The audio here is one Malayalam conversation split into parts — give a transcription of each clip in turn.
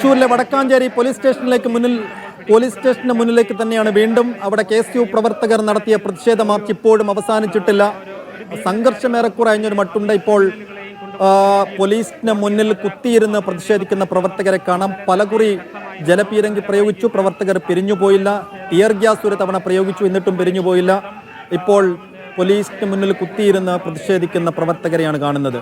തൃശ്ശൂരിലെ വടക്കാഞ്ചേരി പോലീസ് സ്റ്റേഷനിലേക്ക് മുന്നിൽ പോലീസ് സ്റ്റേഷന് മുന്നിലേക്ക് തന്നെയാണ് വീണ്ടും അവിടെ കെ പ്രവർത്തകർ നടത്തിയ പ്രതിഷേധ മാർച്ച് ഇപ്പോഴും അവസാനിച്ചിട്ടില്ല. സംഘർഷമേറെക്കുറെ അഞ്ഞൊരു മട്ടുണ്ട്. ഇപ്പോൾ പോലീസിന് മുന്നിൽ കുത്തിയിരുന്ന് പ്രതിഷേധിക്കുന്ന പ്രവർത്തകരെ കാണാം. പലകുറി ജലപീരങ്കി പ്രയോഗിച്ചു. പ്രവർത്തകർ പിരിഞ്ഞുപോയില്ല ടിയർ ഗ്യാസ് ഒരു തവണ പ്രയോഗിച്ചു. എന്നിട്ടും പിരിഞ്ഞുപോയില്ല ഇപ്പോൾ പോലീസിന് മുന്നിൽ കുത്തിയിരുന്ന് പ്രതിഷേധിക്കുന്ന പ്രവർത്തകരെയാണ് കാണുന്നത്.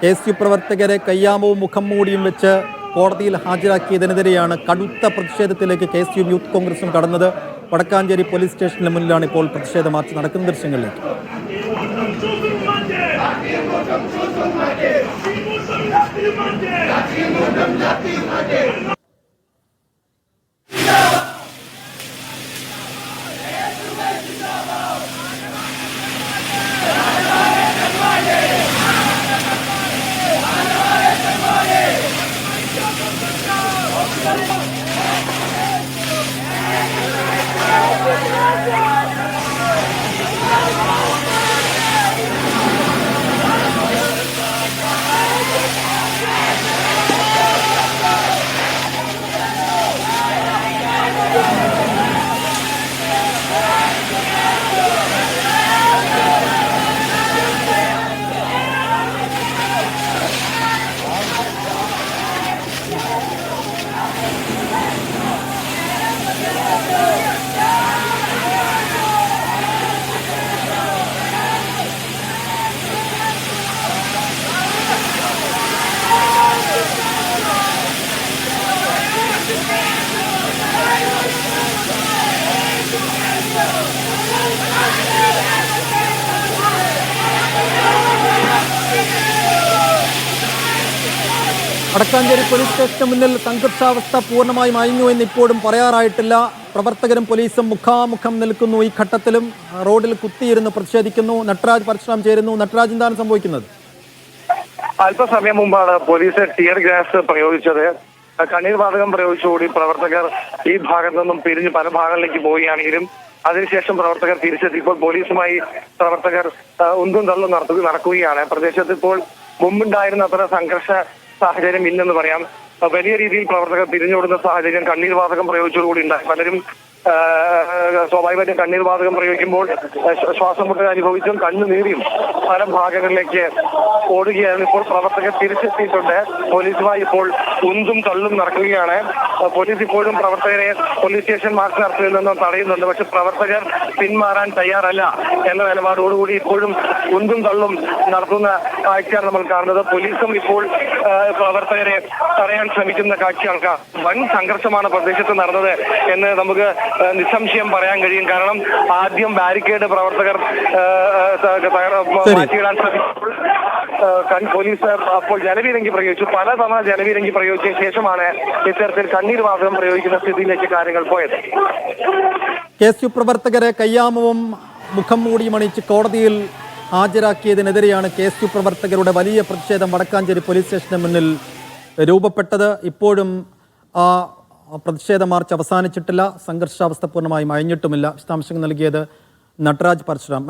കെ എസ് പ്രവർത്തകരെ കയ്യാമവും മുഖം മൂടിയും വെച്ച് കോടതിയിൽ ഹാജരാക്കിയതിനെതിരെയാണ് കടുത്ത പ്രതിഷേധത്തിലേക്ക് കെ എസ് യു യൂത്ത് കോൺഗ്രസും കടന്നത്. വടക്കാഞ്ചേരി പോലീസ് സ്റ്റേഷന് മുന്നിലാണ് ഇപ്പോൾ പ്രതിഷേധ മാർച്ച് നടക്കുന്ന ദൃശ്യങ്ങളിലേക്ക്. വടക്കാഞ്ചേരി പോലീസ് സ്റ്റേഷന് മുന്നിൽ സംഘർഷാവസ്ഥ പൂർണമായി അയഞ്ഞു എന്ന് ഇപ്പോഴും പറയാറായിട്ടില്ല. പ്രവർത്തകരും പോലീസും മുഖാമുഖം നിൽക്കുന്നു ഈ ഘട്ടത്തിലും. റോഡിൽ കുത്തിയിരുന്ന് പ്രതിഷേധിക്കുന്നു. നട്രാജ് പരിശ്രമം ചേരുന്നു. നട്ടരാജ് എന്താണ് സംഭവിക്കുന്നത്? അല്പസമയം മുമ്പാണ് പോലീസ് ടിയർ ഗ്യാസ് പ്രയോഗിച്ചത്. കണ്ണീർ വാതകം പ്രയോഗിച്ചുകൂടി പ്രവർത്തകർ ഈ ഭാഗത്തു നിന്നും പിരിഞ്ഞ് പല ഭാഗങ്ങളിലേക്ക് പോവുകയാണെങ്കിലും അതിനുശേഷം പ്രവർത്തകർ തിരിച്ചെത്തിയപ്പോൾ പോലീസുമായി പ്രവർത്തകർ ഉന്തും തള്ളും നടത്തുക നടക്കുകയാണ്. പ്രദേശത്ത് ഇപ്പോൾ മുമ്പുണ്ടായിരുന്ന അത്ര സംഘർഷ സാഹചര്യം ഇല്ലെന്ന് പറയാം വലിയ രീതിയിൽ പ്രവർത്തകർ പിരിഞ്ഞോടുന്ന സാഹചര്യം കണ്ണീർ വാതകം പ്രയോഗിച്ചതോടുകൂടി ഉണ്ടായി. പലരും സ്വാഭാവികമായിട്ടും കണ്ണീർ വാതകം പ്രയോഗിക്കുമ്പോൾ ശ്വാസം മുട്ടൽ അനുഭവിച്ചും കണ്ണുനീറിയും പല ഭാഗങ്ങളിലേക്ക് ഓടുകയാണ്. ഇപ്പോൾ പ്രവർത്തകർ തിരിച്ചെത്തിയിട്ടുണ്ട്. പോലീസുമായി ഇപ്പോൾ ഉന്തും തള്ളും നടക്കുകയാണ്. പോലീസ് ഇപ്പോഴും പ്രവർത്തകരെ പോലീസ് സ്റ്റേഷൻ മാർച്ച് നടത്തിയിൽ നിന്നും തടയുന്നുണ്ട്. പക്ഷെ പ്രവർത്തകർ പിന്മാറാൻ തയ്യാറല്ല എന്ന നിലപാടോടുകൂടി ഇപ്പോഴും ഉന്തും തള്ളും നടത്തുന്ന കാഴ്ചയാണ് നമ്മൾ കാണുന്നത്. പോലീസും ഇപ്പോൾ പ്രവർത്തകരെ തടയാൻ ശ്രമിക്കുന്ന കാഴ്ചയാണ്. വൻ സംഘർഷമാണ് പ്രദേശത്ത് നടന്നത് എന്ന് നമുക്ക് നിസ്സംശയം പറയാൻ കഴിയും. കാരണം ആദ്യം ബാരിക്കേഡ് പ്രവർത്തകർ. മാറ്റിയിടാൻ ശ്രമിച്ചപ്പോൾ പോലീസ് അപ്പോൾ ജലവീരങ്കി പ്രയോഗിച്ചു. പല തവണ ജലവീരങ്കി പ്രയോഗിച്ച ശേഷമാണ് ഇത്തരത്തിൽ കണ്ണീർ വാതകം പ്രയോഗിക്കുന്ന സ്ഥിതിയിലേക്ക് കാര്യങ്ങൾ പോയത്. കെ എസ് യു പ്രവർത്തകരെ കയ്യാമവും മുഖം മൂടിയും അണിയിച്ച് കോടതിയിൽ ഹാജരാക്കിയതിനെതിരെയാണ് കെ എസ് യു പ്രവർത്തകരുടെ വലിയ പ്രതിഷേധം വടക്കാഞ്ചേരി പോലീസ് സ്റ്റേഷന് മുന്നിൽ രൂപപ്പെട്ടത്. ഇപ്പോഴും ആ പ്രതിഷേധ മാർച്ച് അവസാനിച്ചിട്ടില്ല. സംഘർഷാവസ്ഥ പൂർണമായും അഴിഞ്ഞിട്ടുമില്ല. വിശദാംശങ്ങൾ നൽകിയത് നടരാജ് പരശുരാം